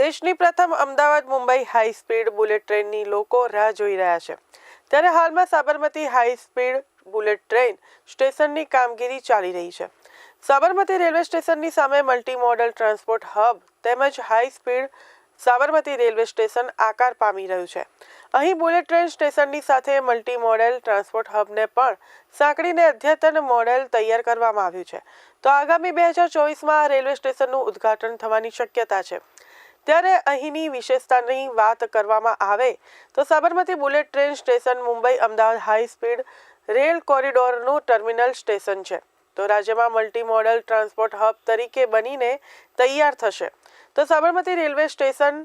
દેશની પ્રથમ Ahmedabad Mumbai high speed bullet ટ્રેનની લોકો રાહ જોઈ રહ્યા છે. ત્યારે હાલમાં Sabarmati high speed bullet train સ્ટેશનની કામગીરી ચાલી રહી છે. સાબરમતી રેલવે સ્ટેશનની સામે મલ્ટી મોડલ ટ્રાન્સપોર્ટ હબ તેમજ high speed Sabarmati railway station આકાર પામી રહ્યું છે. અહીં બુલેટ ટ્રેન સ્ટેશનની સાથે મલ્ટી મોડેલ ટ્રાન્સપોર્ટ હબને પણ સાંકળીને અદ્યતન મોડેલ તૈયાર કરવામાં આવ્યું છે. તો આગામી બે હજાર ચોવીસમાં રેલવે સ્ટેશનનું ઉદ્ઘાટન થવાની શક્યતા છે. ત્યારે અહીંની વિશેષતાની વાત કરવામાં આવે તો Sabarmati bullet train station, Mumbai Ahmedabad high speed rail કોરિડોરનું terminal station છે. તો રાજ્યમાં મલ્ટી મોડલ ટ્રાન્સપોર્ટ હબ તરીકે બનીને તૈયાર થશે. તો સાબરમતી રેલવે સ્ટેશન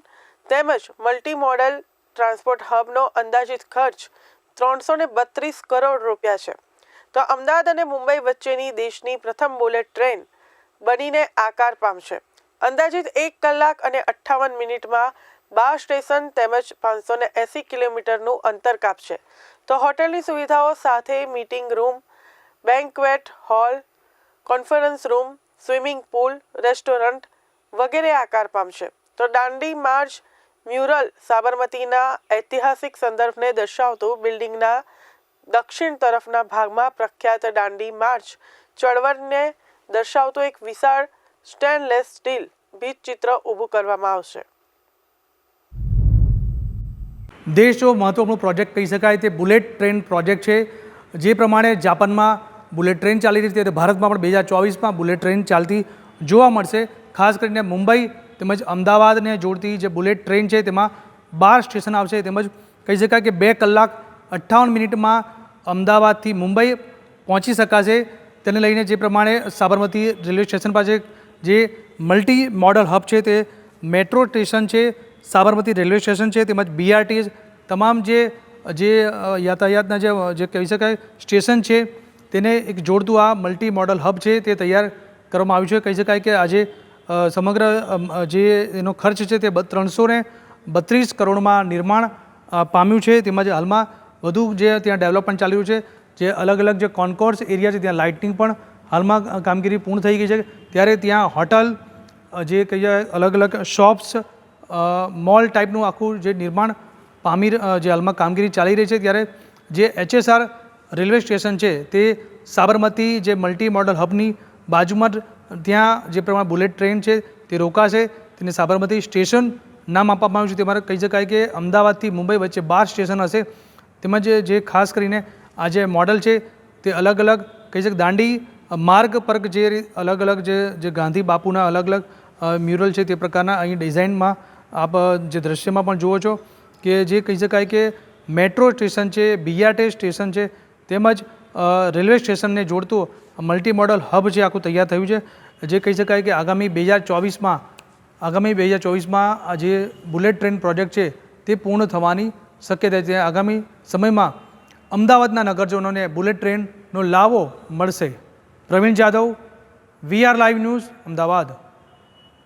તેમજ મલ્ટી મોડલ ટ્રાન્સપોર્ટ હબનો અંદાજિત ખર્ચ ત્રણસો ને બત્રીસ કરોડ રૂપિયા છે. તો અમદાવાદ અને મુંબઈ વચ્ચેની દેશની પ્રથમ બુલેટ ટ્રેન બનીને આકાર પામશે. અંદાજિત એક કલાક અને અઠ્ઠાવન મિનિટમાં બાર સ્ટેશન તેમજ પાંચસો ને એંસી કિલોમીટરનું અંતર કાપશે. તો હોટેલની સુવિધાઓ સાથે meeting room, banquet, hall, conference room, swimming pool, restaurant વગેરે આકાર પામશે. તો દાંડી માર્ચ મ્યુરલ સાબરમતીના ઐતિહાસિક સંદર્ભને દર્શાવતું બિલ્ડિંગના દક્ષિણ તરફના ભાગમાં પ્રખ્યાત દાંડી માર્ચ ચળવળને દર્શાવતું એક વિશાળ સ્ટેનલેસ સ્ટીલ ભીત ચિત્ર ઊભું કરવામાં આવશે. દેશનો મહત્વપૂર્ણ પ્રોજેક્ટ કહી શકાય તે બુલેટ ટ્રેન પ્રોજેક્ટ છે, જે પ્રમાણે જાપાનમાં બુલેટ ટ્રેન ચાલી રહી છે તે ભારતમાં પણ બે હજાર ચોવીસમાં બુલેટ ટ્રેન ચાલતી જોવા મળશે. ખાસ કરીને મુંબઈ તેમજ અમદાવાદને જોડતી જે બુલેટ ટ્રેન છે તેમાં બાર સ્ટેશન આવશે. તેમજ કહી શકાય કે બે કલાક અઠ્ઠાવન મિનિટમાં અમદાવાદથી મુંબઈ પહોંચી શકાશે. તેને લઈને જે પ્રમાણે સાબરમતી રેલવે સ્ટેશન પાસે જે મલ્ટી મોડલ હબ છે તે મેટ્રો સ્ટેશન છે, સાબરમતી રેલવે સ્ટેશન છે, તેમજ બીઆરટી તમામ જે જે યાતાયાતના જે જે કહી શકાય સ્ટેશન છે, તેને એક જોડતું આ મલ્ટી મોડલ હબ છે તે તૈયાર કરવામાં આવ્યું છે. કહી શકાય કે આજે સમગ્ર જે એનો ખર્ચ છે તે ત્રણસો ને બત્રીસ કરોડમાં નિર્માણ પામ્યું છે. તેમજ હાલમાં વધુ જે ત્યાં ડેવલપમેન્ટ ચાલી રહ્યું છે, જે અલગ અલગ જે કોન્કોર્સ એરિયા છે, ત્યાં લાઇટિંગ પણ હાલમાં કામગીરી પૂર્ણ થઈ ગઈ છે. ત્યારે ત્યાં હોટલ જે કહીએ અલગ અલગ શોપ્સ મોલ ટાઈપનું આખું જે નિર્માણ પામી જે હાલમાં કામગીરી ચાલી રહી છે. ત્યારે જે એચએસઆર રેલવે સ્ટેશન છે, તે સાબરમતી જે મલ્ટી મોડલ હબની બાજુમાં જ ત્યાં જે પ્રમાણે બુલેટ ટ્રેન છે, તે રોકાશે. તેને સાબરમતી સ્ટેશન નામ આપવામાં આવ્યું છે. તે મારે કહી શકાય કે અમદાવાદથી મુંબઈ વચ્ચે બાર સ્ટેશન હશે. તેમજ જે ખાસ કરીને આ જે મોડલ છે, તે અલગ અલગ, કહી શકાય દાંડી માર્ગ પર જે અલગ અલગ જે જે ગાંધી બાપુના અલગ અલગ મ્યુરલ છે તે પ્રકારના અહીં ડિઝાઇનમાં આપ જે દ્રશ્યમાં પણ જુઓ છો કે જે કહી શકાય કે મેટ્રો સ્ટેશન છે બીઆરટી સ્ટેશન છે, તેમજ રેલવે સ્ટેશનને જોડતું મલ્ટી મોડલ હબ જે આખું તૈયાર થયું છે, જે કહી શકાય કે આગામી બે હજાર ચોવીસમાં, આગામી બે હજાર ચોવીસમાં જે બુલેટ ટ્રેન પ્રોજેક્ટ છે તે પૂર્ણ થવાની શક્યતા છે. આગામી સમયમાં અમદાવાદના નગરજનોને બુલેટ ટ્રેનનો લાવો મળશે. Pravin Jadav VR live news Ahmedabad.